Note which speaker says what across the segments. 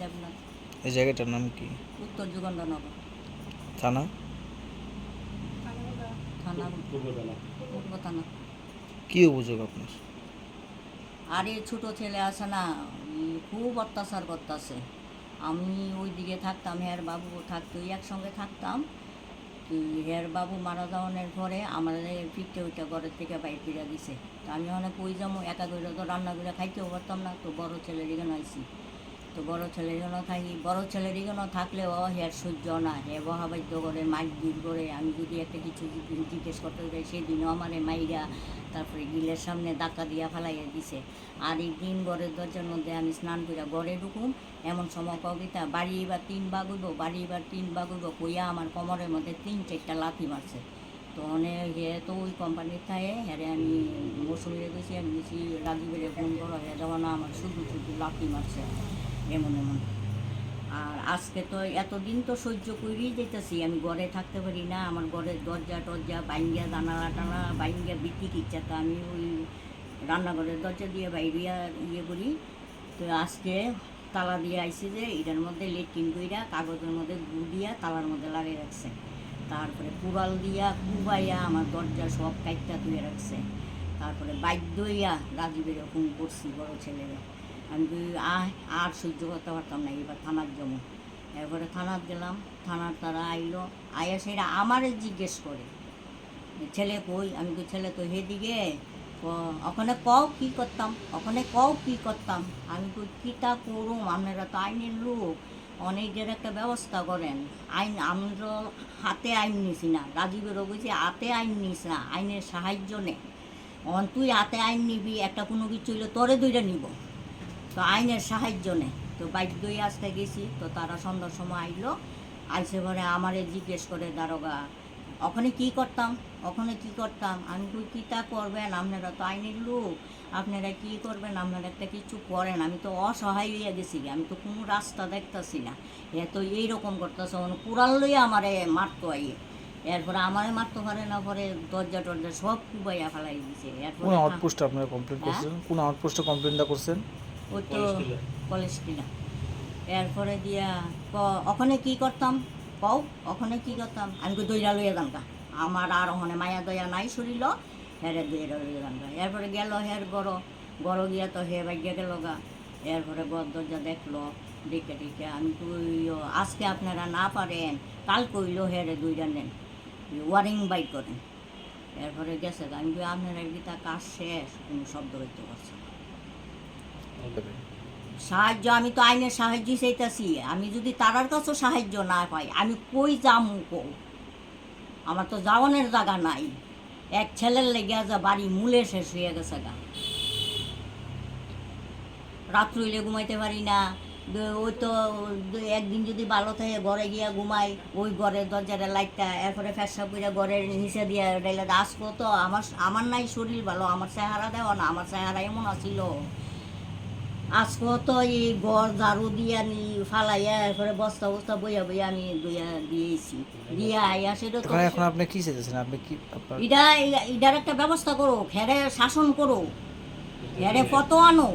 Speaker 1: দেবনাথ।
Speaker 2: এই জায়গাটার নাম কি?
Speaker 1: উত্তর
Speaker 2: থানা?
Speaker 1: থানা। পূর্ব থানা
Speaker 2: কি অভিযোগ আপনার?
Speaker 1: আর ছোটো ছেলে আছে না খুব অত্যাচার করতেছে। আমি ওই দিকে থাকতাম হের বাবু থাকতো একসঙ্গে থাকতাম। হের বাবু মারা যাওয়ানোর পরে আমাদের ফিরতে ওইটা ঘরের থেকে বাইর ফিরে দিছে। তো আমি অনেক ওই যাব একা করে তো রান্না করে খাইতেও পারতাম না তো বড় ছেলের এখানে আইসি তো বড় ছেলের এখানে থাকি, বড় ছেলের এখানে থাকলেও হের সহ্য না, হে বহাবাদ্য করে, মাইক দূর করে, আমি যদি একটা কিছু জিজ্ঞেস করতে যাই, সেদিনও আমার মাইরা তারপরে গিলের সামনে ধাক্কা দিয়া ফেলাইয়া দিছে। আর এই দিন ঘরের দরজার মধ্যে আমি স্নান করিয়া ঘরে ঢুকুম, এমন সময় কবিতা, বাড়ি এবার তিন বাগুব বাড়ি এবার তিন বাগুব কইয়া আমার কোমরের মধ্যে তিন চারটা লাথি মারছে। তো অনেক হে তো ওই কোম্পানির থাকে হ্যারে আমি মৌসুমিরে গেছি আমি গেছি রাজীবের ফোন করো, হে যখন আমার শুধু শুধু লাথি মারছে। এমন এমন। আর আজকে তো এতদিন তো সহ্য করেই যেতেছি আমি ঘরে থাকতে পারি না, আমার ঘরের দরজা টরজা বাইঙ্গা দানা টানা বাইঙ্গা বিক্রি ইচ্ছা তো আমি ওই রান্নাঘরের দরজা দিয়ে বাইরিয়া ইয়ে করি। তো আজকে তালা দিয়ে আইসি যে, এটার মধ্যে লেট্রিন কইরা কাগজের মধ্যে গু দিয়া তালার মধ্যে লাগিয়ে রাখছে। তারপরে কুড়াল দিয়া কুবাইয়া আমার দরজা সব কাইটটা ধুয়ে রাখছে। তারপরে বাধ্য হইয়া রাজীবের ফোন করছি বড় ছেলেরা। আমি আয় আর সহ্য করতে পারতাম না, এবার থানার জমা এরপরে থানার গেলাম, থানার তারা আইলো আয়া সেটা আমারে জিজ্ঞেস করে ছেলে কই? আমি তো ছেলে তো হেদিকে, ক- ওখানে কও কি করতাম, ওখানে কও কি করতাম? আমি কই কিতা করুম? আপনারা তো আইনের লোক, অনেকের একটা ব্যবস্থা করেন। আইন, আমরা হাতে আইন নিছি না রাজীবেরও বলছি হাতে আইন নিস না, আইনের সাহায্য নে। অন, তুই হাতে আইন নিবি, একটা কোনো কিছু হইলে তোরে দুইটা নিব। তো আইনের সাহায্য নেই তো বাধ্যই আসতে গেছি তো তারা সন্ধ্যার সময় আইলো। আইসে পরে আমারে জিজ্ঞেস করে দারোগা ওখানে কি করতাম? ওখানে কি করতাম? আমি কই কিতা করবেন? আপনারা তো আইনের লোক। আপনারা কি করবেন? আপনারা একটা কিছু করেন। আমি তো অসহায় হইয়া গেছি আমি তো কোনো রাস্তা দেখতাছি না। এ তো এইরকম করতেছে মানে কুড়াল লইয়া আমারে মারতো আইয়ে। এরপরে আমারে মারতে পারে না পরে দরজা টরজা সব কুবাইয়া ফেলাই দিছে।
Speaker 2: কোন
Speaker 1: এরপরে
Speaker 2: আউটপোস্টে আপনারা কমপ্লেন
Speaker 1: হ্যাঁ?
Speaker 2: করছেন? কোন আউটপোস্টে কমপ্লেনটা করছেন?
Speaker 1: ওই তো কলেজ কিনা এরপরে দিয়া ক ওখানে কি করতাম? কও ওখানে কি করতাম? আমি কই দইরা লইয়া যাম গা। আমার আর ওখানে মায়া দয়া নাই শরীর হেরে দইরা লইয়া যাম গা। এরপরে গেল হের গড় গড় গিয়া তো হে বাগিয়া গেল গা। এরপরে গর দরজা দেখল দেখে দেখে আমি ও, আজকে আপনারা না পারেন কাল কইলো হেরে দইরা নেন। ওয়ারিং বাইক করেন। এরপরে গেছে আমি আপনারা গীতা কাজ শেষ? কোনো শব্দ হইতে পারছে না। সাহায্য, আমি তো আইনের সাহায্য চাইতেছি। আমি যদি তারার কাছেও সাহায্য না পাই, আমি কই যামু কো? আমার তো যাওয়ানের জায়গা নাই। এক ছেলের লেগে যা বাড়ি মূলে শেষ হয়ে গেছে গা। রাত্র হইলে ঘুমাইতে পারি না। ওই তো, একদিন যদি ভালো থাকে, ঘরে গিয়া ঘুমাই, ওই ঘরের দরজাটা লাইটটা, এরপরে ফ্যাসা করে ঘরের নিচে দিয়ে ডাইলে আসব তো আমার আমার নাই শরীর ভালো, আমার চেহারা দেওয়া না, আমার চেহারা এমন আছিল। আজকে তো এই গড় ঝাড়ু দিয়া নি ফালাইয়া এরপরে বস্তা বস্তা বইয়া বইয়া আমি দুইয়া দিয়েছি। দিয়া আইয়া সেটা তো
Speaker 2: এখন আপনি কি চাইতেছেন? আপনি কি আপনার
Speaker 1: এটা এটার একটা ব্যবস্থা করো শাসন করো কত আনো।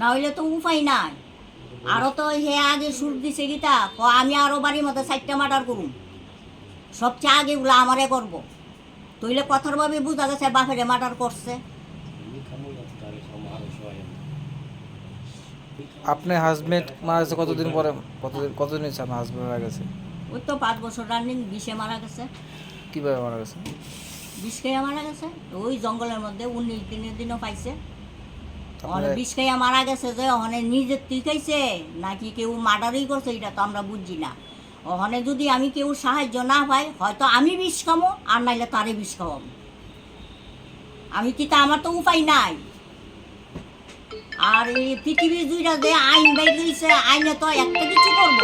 Speaker 1: না হইলে তো উপায় নাই। আরও তো হে আগে সুর দিছে গীতা ক আমি আরও বাড়ির মতো চারটা মার্ডার করুম। সবচেয়ে আগে গুলো আমারে করব। তইলে কথার ভাবে বুঝা গেছে বাপেরে মার্ডার করছে।
Speaker 2: আপনার হাজবেন্ড মারা গেছে কতদিন পরে? কতদিন কতদিন হয়েছে আপনার হাজবেন্ড মারা গেছে?
Speaker 1: ওই তো পাঁচ বছর রানিং বিষে মারা গেছে।
Speaker 2: কীভাবে মারা গেছে?
Speaker 1: বিষ খাইয়া মারা গেছে। ওই জঙ্গলের মধ্যে উনিশ দিনের দিনও পাইছে। বিষ খাইয়া মারা গেছে যে ওখানে নিজের তুই খাইছে নাকি কেউ মার্ডারই করছে এটা তো আমরা বুঝছি না। ওখানে যদি আমি কেউ সাহায্য না পাই হয়তো আমি বিষ খামো আর নাইলে তারে বিষ খাওয়াবো। আমি কি তা আমার তো উপায় নাই। আর এই পৃথিবীর দুইটা যে আইন বাইর আইনে তো একটা কিছু করব।